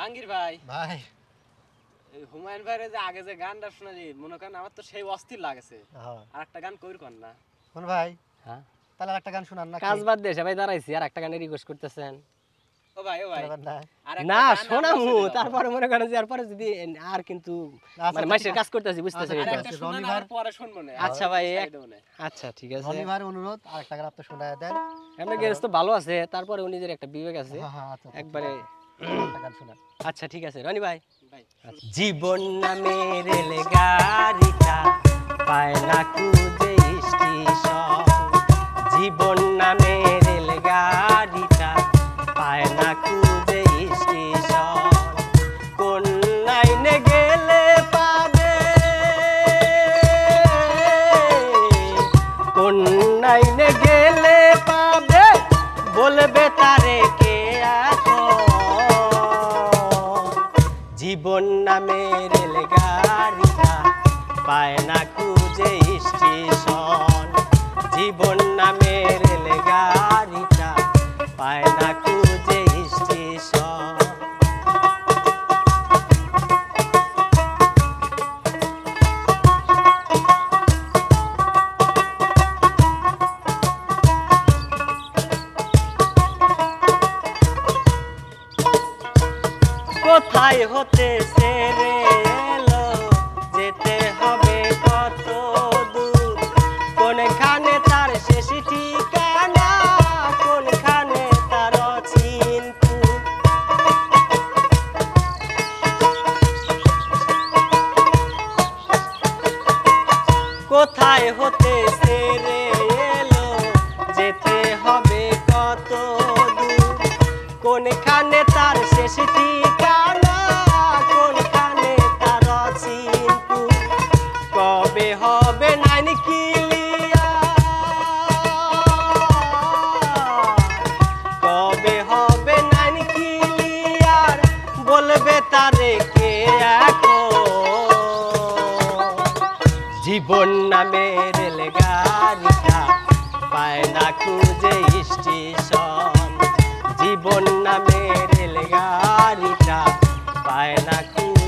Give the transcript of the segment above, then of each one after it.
জাহাঙ্গীর ভাই। ভাই। হুমায়ুন ভাইয়ের যে আগে যে গানটা শুনেছি মনে করেন আমার তো সেই অস্থির লাগেছে। হ্যাঁ। আর একটা গান কইর কর না। কোন ভাই হ্যাঁ। তাহলে একটা গান শোনান না কাজ বাদ দিয়ে সবাই দাঁড়াইছি আর একটা গানের রিকোয়েস্ট করতেছেন। ও ভাই ও ভাই। না? গান শোনামু তারপরে মনে করেন যে এরপরে যদি আর কিন্তু আচ্ছা, মানে মাসের কাজ করতেছি বুঝতেছেন আচ্ছা, ভাই। পরে শুনব না আচ্ছা ভাই, মনে হয়। আচ্ছা ঠিক আছে। রনিভার অনুরোধ আর একটা গান আপনি শোনায় দেন। গ্যারেজ তো ভালো আছে তারপরে নিজের একটা বিবেক আছে হ্যাঁ হ্যাঁ আচ্ছা আচ্ছা, একবারে গান আচ্ছা ঠিক আছে রনি ভাই। ভাই জীবন নামের রেলগাড়িটা পায় না খুঁজে স্টেশন জীবন নামের রেলগাড়িটা পায় না খুঁজে স্টেশন কোন লাইনে গেলে পাবে। কোন লাইনে গেলে পাবে বলবে তারে জীবন নামে রেলগাড়িটা পায় না খুঁজে স্টেশন। জীবন নামে রেলগাড়িটা পায় না কোথায় হতে সেরে এলো? যেতে হবে কত দূর? কোনখানে তার শেষ ঠিকানা? কোনখানে তার চিন্তু কোথায় হতে সেরে এলো? যেতে হবে কত দূর? কোনখানে তার শেষ ঠিকানা জীবন নামে রেলগাড়িটা পায় না খুঁজে স্টেশন। জীবন নামে রেলগাড়িটা পায় না খুঁজে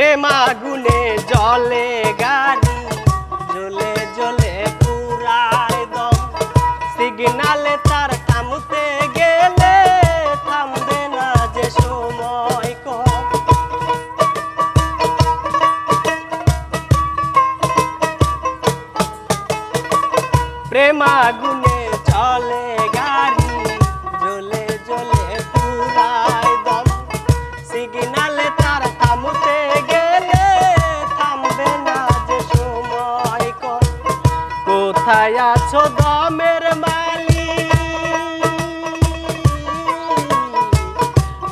প্রেমাগুনে জলে গাড়ি জ্বলে জ্বলে পুরায় দম। সিগনালে তার থামতে গেলে থামবে না যে সময় কম। প্রেমাগুনে কোথায় আছো দমের মালিক?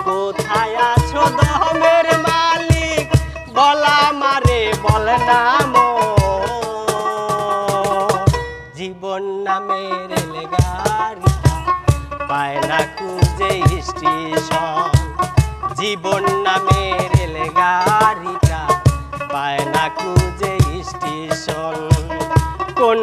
কোথায় আছো দমের মালিক? বলা মারে বল নাম। জীবন নামের রেলগাড়ি পায় না খুঁজে স্টেশন। জীবন নামের রেলগাড়িটা পায় না খুঁজে স্টেশন। কোন